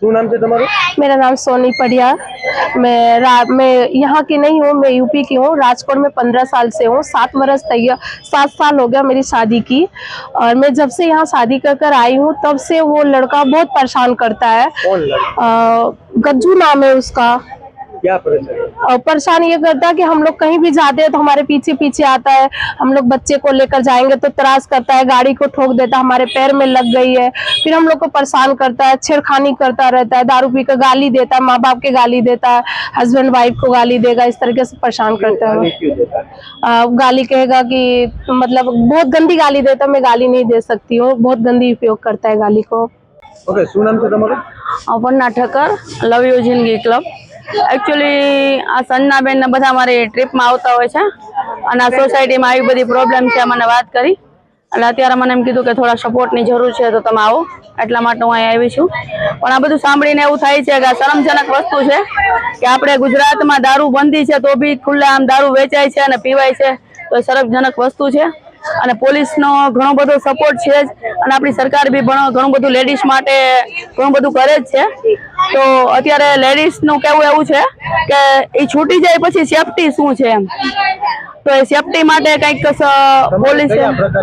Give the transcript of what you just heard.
શું નામ છે તમારું मेरा नाम सोनी पडियार मैं रा, मैं यहाँ की नहीं हूँ मैं यूपी की हूँ राजकोट में पंद्रह साल से हूँ सात बरस तैयार सात साल हो गया मेरी शादी की और मैं जब से यहाँ शादी कर कर आई हूँ तब से वो लड़का बहुत परेशान करता है कौन लड़का अ, गज्जू नाम है उसका क्या परेशान और परेशान ये करता है कि हम लोग कहीं भी जाते हैं तो हमारे पीछे पीछे आता है हम लोग बच्चे को लेकर जाएंगे तो त्रास करता है गाड़ी को ठोक देता है हमारे पैर में लग गई है फिर हम लोग को परेशान करता है छेड़खानी करता रहता है दारू पी कर गाली देता है माँ बाप के गाली देता है हस्बैंड वाइफ को गाली देगा इस तरीके से परेशान करता है वो। गाली क्यों देता है अ, गाली कहेगा कि मतलब बहुत गंदी गाली देता है मैं गाली नहीं दे सकती हूँ बहुत गंदी उपयोग करता है गाली को ઓકે શું નામ છે તમારું Aparna Thakkar love you Zindagi club Actually આ સંજનાબેન ને બધા મારી ટ્રીપમાં આવતા હોય છે. અને આ સોસાયટીમાં આવી બધી પ્રોબ્લેમ છે મને વાત કરી. એટલે અત્યારે મને એમ કીધું કે થોડા સપોર્ટની જરૂર છે, તો તમે આવો. એટલા માટે હું અહીંયા આવી છું. પણ આ બધું સાંભળીને એવું થાય છે કે આ શરમજનક વસ્તુ છે કે આપણે ગુજરાતમાં દારૂ બંધી છે, તો બી ખુલ્લા આમ દારૂ વેચાય છે અને પીવાય છે. તો એ શરમજનક વસ્તુ છે. અને પોલીસનો ઘણો બધો સપોર્ટ છે જ. અને આપણી સરકાર બી ઘણું બધું લેડીઝ માટે ઘણું બધું કરે જ છે. તો અત્યારે લેડીઝનું કહેવું એવું છે કે એ છૂટી જાય પછી સેફટી શું છે એમ? તો એ સેફટી માટે કંઈક પોલીસ કયા પ્રકાર